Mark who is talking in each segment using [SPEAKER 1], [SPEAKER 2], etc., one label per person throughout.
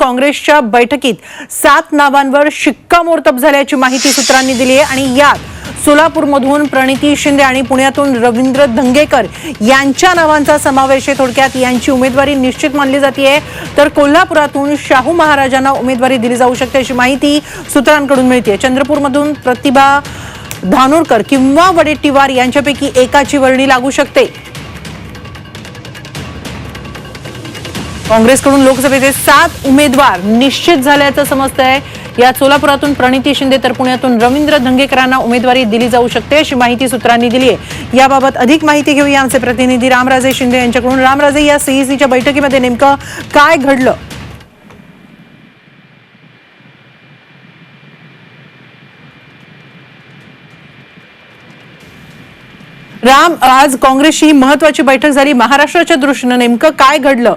[SPEAKER 1] काँग्रेसच्या बैठकीत सात नावांवर शिक्कामोर्तब झाल्याची माहिती सूत्रांनी दिली आहे. आणि यात सोलापूरमधून प्रणिती शिंदे आणि पुण्यातून रवींद्र धंगेकर यांच्या नावांचा समावेश आहे. थोडक्यात यांची उमेदवारी निश्चित मानली जाते तर कोल्हापुरातून शाहू महाराजांना उमेदवारी दिली जाऊ शकते अशी माहिती सूत्रांकडून मिळते चंद्रपूरमधून प्रतिभा धानोरकर किंवा वडेट्टीवार यांच्यापैकी एकाची वर्णी लागू शकते. काँग्रेसकडून लोकसभेचे सात उमेदवार निश्चित झाल्याचं समजतंय. यात सोलापुरातून प्रणिती शिंदे तर पुण्यातून रवींद्र धंगेकरांना उमेदवारी दिली जाऊ शकते अशी माहिती सूत्रांनी दिली आहे. याबाबत अधिक माहिती घेऊया आमचे प्रतिनिधी रामराजे शिंदे यांच्याकडून. रामराजे या सीईसीच्या बैठकीमध्ये नेमकं काय घडलं? राम आज काँग्रेसची ही महत्वाची बैठक झाली. महाराष्ट्राच्या दृष्टीनं नेमकं काय घडलं?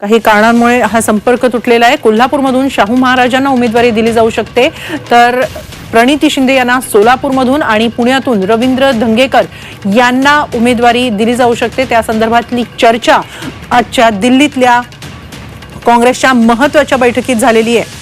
[SPEAKER 1] काही कारणांमुळे हा संपर्क तुटलेला आहे. कोल्हापूरमधून शाहू महाराजांना उमेदवारी दिली जाऊ शकते. तर प्रणिती शिंदे यांना सोलापूरमधून आणि पुण्यातून रवींद्र धंगेकर यांना उमेदवारी दिली जाऊ शकते. त्या संदर्भातली चर्चा आजच्या दिल्लीतल्या काँग्रेसच्या महत्त्वाच्या बैठकीत झालेली आहे.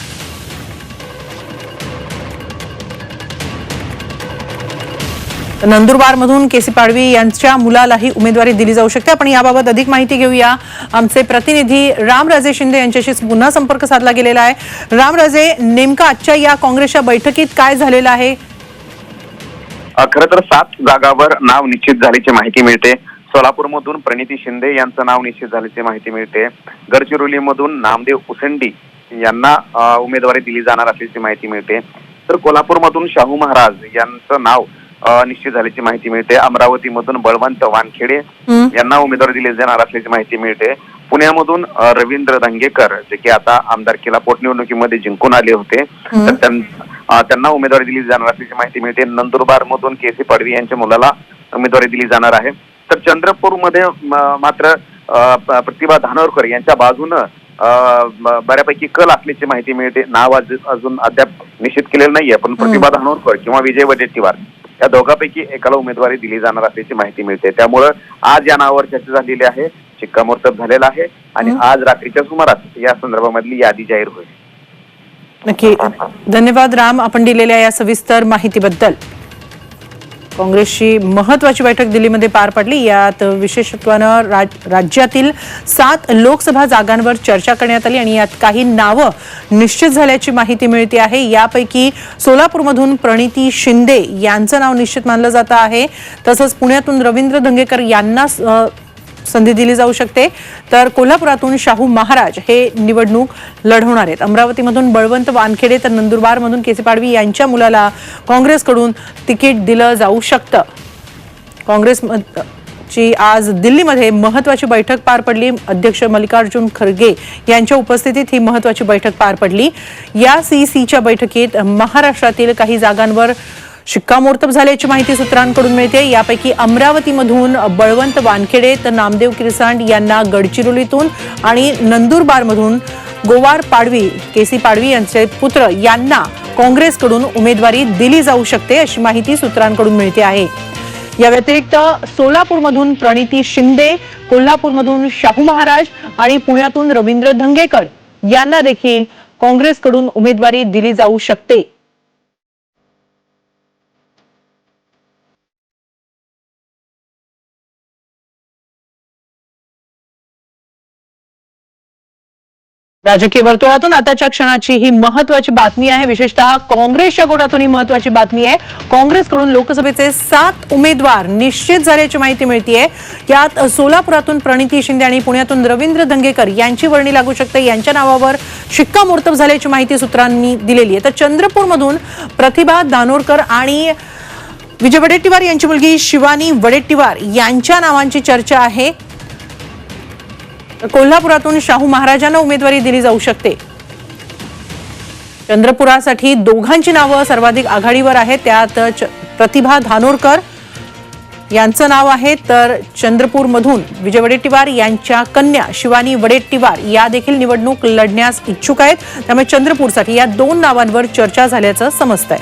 [SPEAKER 1] नंदुरबारमधून केसी पाडवी यांच्या मुलालाही उमेदवारी दिली जाऊ शकते. आपण याबाबत अधिक माहिती घेऊया. आमचे प्रतिनिधी रामराजे शिंदे यांच्याशी पुन्हा संपर्क साधला गेलेला आहे. रामराजे नेमका आजच्या या काँग्रेसच्या बैठकीत काय झालेलं आहे?
[SPEAKER 2] खर तर सात जागावर नाव निश्चित झाल्याची माहिती मिळते. सोलापूरमधून प्रणिती शिंदे यांचं नाव निश्चित झाल्याची माहिती मिळते. गडचिरोलीमधून नामदेव उसंडी यांना उमेदवारी दिली जाणार असल्याची माहिती मिळते. तर कोल्हापूरमधून शाहू महाराज यांचं नाव निश्चित झाल्याची माहिती मिळते. अमरावतीमधून बळवंत वानखेडे. यांना उमेदवारी दिली जाणार असल्याची माहिती मिळते. पुण्यामधून रवींद्र धंगेकर जे की आता आमदारकीला पोटनिवडणुकीमध्ये जिंकून आले होते. तर त्यांना उमेदवारी दिली जाणार असल्याची माहिती मिळते. नंदुरबार मधून केसी पाडवी यांच्या मुलाला उमेदवारी दिली जाणार आहे. तर चंद्रपूरमध्ये मात्र प्रतिभा धानोरकर यांच्या बाजूनं बऱ्यापैकी कल असल्याची माहिती मिळते. नाव अजून अद्याप निश्चित केलेलं नाहीये पण प्रतिभा धानोरकर किंवा विजय वडेट्टीवार या दोघांपैकी एकाला उमेदवारी दिली जाणार असल्याची माहिती मिळते. त्यामुळं आज या नावावर चर्चा झालेली आहे. शिक्कामोर्तब झालेला आहे. आणि. आज रात्रीच्या सुमारास या संदर्भामधली यादी जाहीर होईल.
[SPEAKER 1] नक्की. धन्यवाद राम आपण दिलेल्या या सविस्तर माहितीबद्दल. काँग्रेसची महत्वाची बैठक दिल्लीमध्ये पार पडली. यात विशेषत्वानं राज- राज्यातील सात लोकसभा जागांवर चर्चा करण्यात आली आणि यात काही नावं निश्चित झाल्याची माहिती मिळते आहे. यापैकी सोलापूरमधून प्रणिती शिंदे यांचं नाव निश्चित मानलं जातं आहे. तसंच पुण्यातून रवींद्र धंगेकर यांना संधी दिली जाऊ शकते. तर कोल्हापुरातून शाहू महाराज हे निवडणूक लढवणार आहेत. अमरावतीमधून बळवंत वानखेडे तर नंदुरबारमधून केसी पाडवी यांच्या मुलाला काँग्रेसकडून तिकीट दिलं जाऊ शकतं. काँग्रेस ची आज दिल्लीमध्ये महत्वाची बैठक पार पडली. अध्यक्ष मल्लिकार्जुन खरगे यांच्या उपस्थितीत ही महत्वाची बैठक पार पडली. या सीसीच्या बैठकीत महाराष्ट्रातील काही जागांवर शिक्कामोर्तब झाल्याची माहिती सूत्रांकडून मिळते. यापैकी अमरावतीमधून बळवंत वानखेडे तर नामदेव किरसांड यांना गडचिरोलीतून आणि नंदुरबारमधून गोवार पाडवी केसी पाडवी यांचे पुत्र यांना काँग्रेसकडून उमेदवारी दिली जाऊ शकते अशी माहिती सूत्रांकडून मिळते आहे. या व्यतिरिक्त सोलापूरमधून प्रणिती शिंदे कोल्हापूरमधून शाहू महाराज आणि पुण्यातून रवींद्र धंगेकर यांना देखील काँग्रेसकडून उमेदवारी दिली जाऊ शकते. राजकीय वर्तुळातून आताच्या क्षणाची ही महत्वाची बातमी आहे. विशेषतः काँग्रेसच्या गोटातून ही महत्वाची बातमी आहे. काँग्रेसकडून लोकसभेचे सात उमेदवार निश्चित झाल्याची माहिती मिळतीये. यात सोलापुरातून प्रणिती शिंदे आणि पुण्यातून रवींद्र धंगेकर यांची वर्णी लागू शकते. यांच्या नावावर शिक्कामोर्तब झाल्याची माहिती सूत्रांनी दिलेली आहे. तर चंद्रपूरमधून प्रतिभा दानोरकर आणि विजय वडेट्टीवार यांची मुलगी शिवानी वडेट्टीवार यांच्या नावांची चर्चा आहे. कोल्हापुरातून शाहू महाराजांना उमेदवारी दिली जाऊ शकते. चंद्रपुरासाठी दोघांची नावं सर्वाधिक आघाडीवर आहेत. त्यात च- प्रतिभा धानोरकर यांचं नाव आहे. तर चंद्रपूरमधून विजय वडेट्टीवार यांच्या कन्या शिवानी वडेट्टीवार या देखील निवडणूक लढण्यास इच्छुक आहेत. त्यामुळे चंद्रपूरसाठी या दोन नावांवर चर्चा झाल्याचं समजतंय.